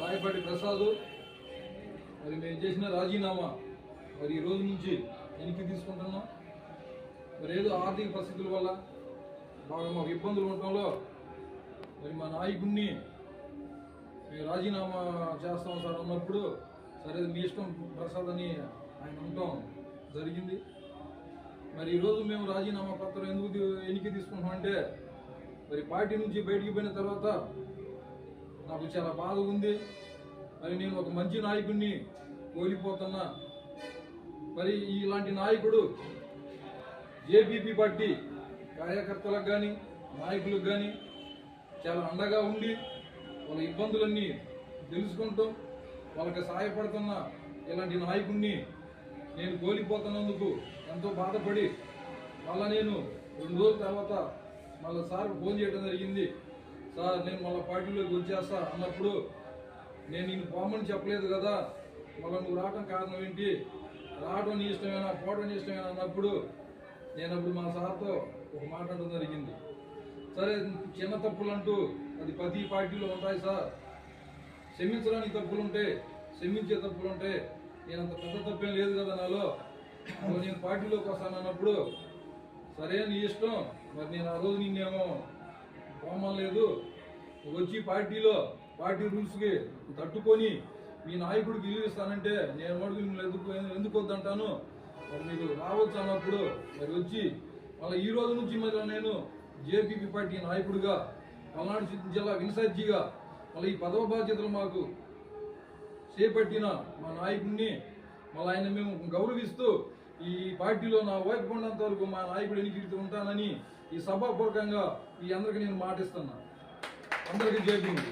మరి మేము చేసిన రాజీనామా మరి ఈ రోజు నుంచి వెనక్కి తీసుకుంటున్నాం. మరి ఏదో ఆర్థిక పరిస్థితుల వల్ల బాగా మాకు ఇబ్బందులు ఉండటంలో మరి మా నాయకుడిని మేము రాజీనామా చేస్తాం సార్ అన్నప్పుడు సరే మీ ఇష్టం ప్రసాద్ అని ఆయన ఉండటం జరిగింది. మరి ఈరోజు మేము రాజీనామా పత్రం ఎందుకు ఎన్నిక తీసుకుంటామంటే మరి పార్టీ నుంచి బయటికి పోయిన తర్వాత నాకు చాలా బాధ ఉంది మరి నేను ఒక మంచి నాయకుడిని కోల్పోతున్నా. మరి ఇలాంటి నాయకుడు ఏపీపీ పార్టీ కార్యకర్తలకు కానీ నాయకులకు కానీ చాలా అండగా ఉండి వాళ్ళ ఇబ్బందులన్నీ తెలుసుకుంటూ వాళ్ళకి సహాయపడుతున్న ఇలాంటి నాయకుడిని నేను కోల్పోతున్నందుకు ఎంతో బాధపడి మళ్ళా నేను రెండు రోజుల తర్వాత మళ్ళీ సార్ ఫోన్ చేయడం జరిగింది. సార్ నేను మళ్ళీ పార్టీలోకి వచ్చేస్తా అన్నప్పుడు నేను నేను పోమని చెప్పలేదు కదా. మళ్ళీ నువ్వు రావడం కారణం ఏంటి? రావడం నీ ఇష్టమేనా? పోవడం నీ ఇష్టమేనా? అన్నప్పుడు నేను అప్పుడు మా సార్తో ఒక మాట జరిగింది. సరే చిన్న తప్పులు అంటూ అది ప్రతి పార్టీలో ఉంటాయి సార్. క్షమించడానికి తప్పులు ఉంటే క్షమించే తప్పులు నేను అంత పెద్ద తప్పేం లేదు కదా నాలో. నేను పార్టీలోకి వస్తాను అన్నప్పుడు సరే నీ ఇష్టం. మరి నేను ఆ రోజు నిన్నేమో పోమలేదు వచ్చి పార్టీలో పార్టీ రూల్స్కి తట్టుకొని మీ నాయకుడికి ఇల్లు ఇస్తానంటే నేను మటుకు మిమ్మల్ని ఎందుకు ఎందుకు వద్దంటాను మరి మీకు రావచ్చు అన్నప్పుడు మరి వచ్చి మళ్ళీ ఈ రోజు నుంచి మరి నేను జేపీపీ పార్టీ నాయకుడిగా పల్నాడు జిల్లా- జిల్లా ఇన్ఛార్జిగా మళ్ళీ ఈ పదవ బాధ్యతలు మాకు చేపట్టిన మా నాయకుడిని మళ్ళీ ఆయన మేము గౌరవిస్తూ ఈ పార్టీలో నా వైపు ఉన్నంత వరకు మా నాయకుడు ఎన్నికడుతూ ఉంటానని ఈ సభాపూర్వకంగా ఈ అందరికీ నేను మాటిస్తున్నా అందరికీ జరిగింది